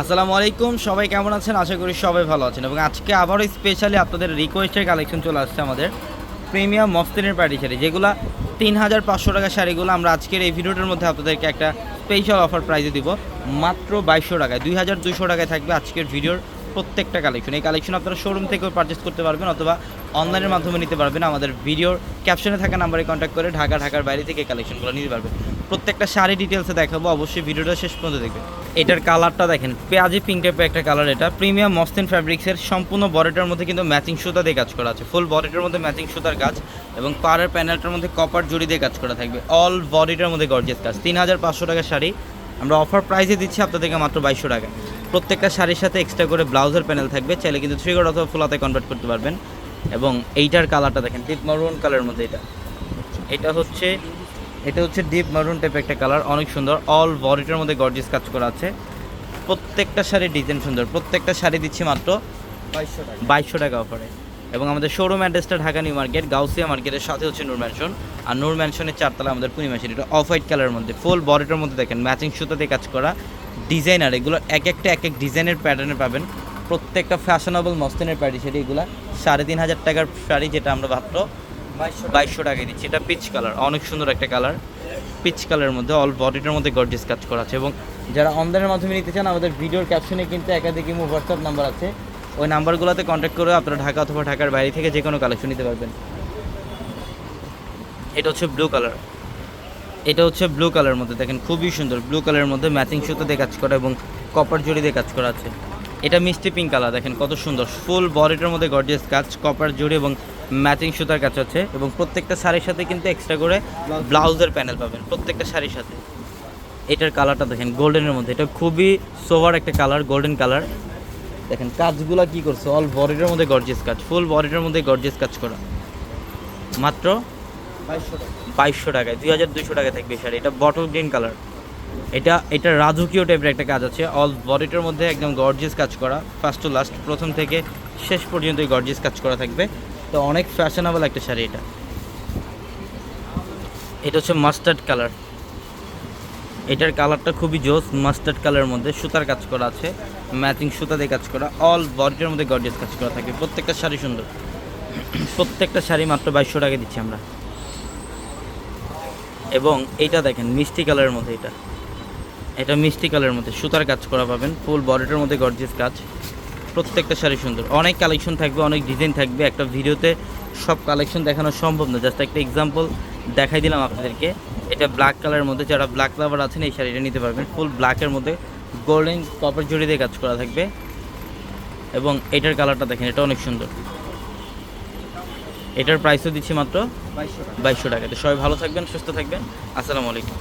আসসালামু আলাইকুম, সবাই কেমন আছেন? আশা করি সবাই ভালো আছেন। এবং আজকে আবারও স্পেশালি আপনাদের রিকোয়েস্টের কালেকশন চলে আসছে আমাদের প্রিমিয়াম মফতিনের পার্টি শাড়ি, যেগুলো তিন হাজার পাঁচশো টাকা শাড়িগুলো আমরা আজকের এই ভিডিওটার মধ্যে আপনাদেরকে একটা স্পেশাল অফার প্রাইজে দিব। মাত্র বাইশশো টাকায় দুই হাজার দুশো টাকায় থাকবে আজকের ভিডিওর প্রত্যেকটা কালেকশন এই কালেকশন আপনারা শোরুম থেকেও পারচেস করতে পারবেন অথবা অনলাইনের মাধ্যমে নিতে পারবেন। আমাদের ভিডিওর ক্যাপশনে থাকা নাম্বারে কন্ট্যাক্ট করে ঢাকা, ঢাকার বাইরে থেকে কালেকশনগুলো নিতে পারবেন। প্রত্যেকটা শাড়ি ডিটেলসে দেখাবো, অবশ্যই ভিডিওটা শেষ পর্যন্ত দেখবেন। এটার কালারটা দেখেন, পেঁয়াজি পিঙ্ক টাইপের একটা কালার এটা। প্রিমিয়াম মস্তিন ফ্যাব্রিক্সের সম্পূর্ণ বডিটার মধ্যে কিন্তু ম্যাচিং সুতা দিয়ে কাজ করা আছে। ফুল বডিটার মধ্যে ম্যাচিং সুতার কাজ এবং পাড়ের প্যানেলটার মধ্যে কপার জুড়ি দিয়ে কাজ করা থাকবে। অল বডিটার মধ্যে গর্জেস কাজ। তিন হাজার পাঁচশো টাকার শাড়ি। আমরা অফার প্রাইসে দিচ্ছি আপনাদেরকে মাত্র বাইশশো টাকা। প্রত্যেকটা শাড়ির সাথে এক্সট্রা করে ব্লাউজের প্যানেল থাকবে। চাইলে কিন্তু থ্রি গড অথবা ফুলাতে কনভার্ট করতে পারবেন। এবং এইটার কালারটা দেখেন ডিপ মারুন কালারের মধ্যে এটা। এটা হচ্ছে এটা হচ্ছে ডিপ মারুন টাইপের একটা কালার অনেক সুন্দর অল বডিটার মধ্যে গর্জিয়াস কাজ করা আছে। প্রত্যেকটা শাড়ির ডিজাইন সুন্দর প্রত্যেকটা শাড়ি দিচ্ছি মাত্র বাইশশো টাকা। অফারে এবং আমাদের শোরুম অ্যাড্রেসটা ঢাকা নিউ মার্কেট গাউসিয়া মার্কেটের সাথে হচ্ছে নূর ম্যানশন আর নূর ম্যানশনের চারতলা আমাদের পূর্ণিমা শাড়ি এটা অফ হোয়াইট কালারের মধ্যে ফুল বডিটার মধ্যে দেখেন ম্যাচিং সুতো দিয়ে কাজ করা। ডিজাইনার এগুলো এক একটা এক এক ডিজাইনের প্যাটার্নে পাবেন। প্রত্যেকটা ফ্যাশনেবল মস্তিনের প্যাটি শাড়ি এগুলো সাড়ে তিন হাজার টাকার শাড়ি যেটা আমরা ভাবতো বাইশশো টাকায় দিচ্ছি। এটা পিচ কালার, অনেক সুন্দর একটা কালার। পিচ কালারের মধ্যে, অল বডিটার মধ্যে গর্জিয়াস কাজ করা আছে। এবং যারা অনলাইনের মাধ্যমে নিতে চান, আমাদের ভিডিওর ক্যাপশনে কিন্তু একাধিক ইমো হোয়াটসঅ্যাপ নাম্বার আছে। ওই নাম্বারগুলোতে কন্ট্যাক্ট করে আপনারা ঢাকা অথবা ঢাকার বাইরে থেকে যে কোনো কালেকশন নিতে পারবেন। এটা হচ্ছে ব্লু কালার এটা হচ্ছে ব্লু কালারের মধ্যে। দেখেন, খুবই সুন্দর। ব্লু কালারের মধ্যে ম্যাচিং সুতো দিয়ে কাজ করা এবং কপার জড়ি দিয়ে কাজ করা আছে। এটা মিষ্টি পিঙ্ক কালার দেখেন কত সুন্দর। ফুল বডিটার মধ্যে গর্জিয়াস কাজ কপার জড়ি এবং ম্যাচিং সুতার কাজ আছে এবং প্রত্যেকটা শাড়ির সাথে কিন্তু এক্সট্রা করে ব্লাউজের প্যানেল পাবেন, প্রত্যেকটা শাড়ির সাথে। এটার কালারটা দেখেন গোল্ডেনের মধ্যে। এটা খুবই সোভার একটা কালার গোল্ডেন কালার দেখেন, কাজগুলা কি করছে? অল বডিটার মধ্যে গর্জিয়াস কাজ ফুল বডিটার মধ্যে গর্জিয়াস কাজ করা। মাত্র বাইশশো টাকা টাকায় দুই হাজার দুইশো টাকায় থাকবে শাড়ি। এটা বটল গ্রিন কালার এটা এটা রাজকীয় টাইপের একটা কাজ আছে। অল বডিটার মধ্যে একদম গর্জিয়াস কাজ করা। ফার্স্ট টু লাস্ট প্রথম থেকে শেষ পর্যন্ত গর্জিয়াস কাজ করা থাকবে। তো অনেক ফ্যাশনেবল একটা শাড়ি এটা। এটা হচ্ছে মাস্টার্ড কালার এটার কালারটা খুবই জোস মাস্টার্ড কালারের মধ্যে সুতার কাজ করা আছে ম্যাচিং সুতা দিয়ে কাজ করা অল বডিটার মধ্যে গর্জিয়াস কাজ করা থাকে, প্রত্যেকটা শাড়ি সুন্দর। প্রত্যেকটা শাড়ি মাত্র বাইশশো টাকা দিচ্ছি আমরা। এবং এটা দেখেন, মিষ্টি কালারের মধ্যে এটা। এটা মিষ্টি কালারের মধ্যে সুতার কাজ করা পাবেন ফুল বডিটার মধ্যে গর্জিয়াস কাজ। প্রত্যেকটা শাড়ি সুন্দর। অনেক কালেকশন থাকবে, অনেক ডিজাইন থাকবে। একটা ভিডিওতে সব কালেকশন দেখানো সম্ভব না। জাস্ট একটা এক্সাম্পল দেখাই দিলাম আপনাদেরকে। এটা ব্ল্যাক কালারের মধ্যে, যারা ব্ল্যাক লাভার আছেন, এই শাড়িটা নিতে পারবেন। ফুল ব্ল্যাকের মধ্যে গোল্ডেন কপার জড়ি দিয়ে কাজ করা থাকবে। এবং এটার কালারটা দেখেন, এটা অনেক সুন্দর। এটার প্রাইসও দিচ্ছি মাত্র বাইশশো টাকা। টাকাতে। সবাই ভালো থাকবেন, সুস্থ থাকবেন। আসসালামু আলাইকুম।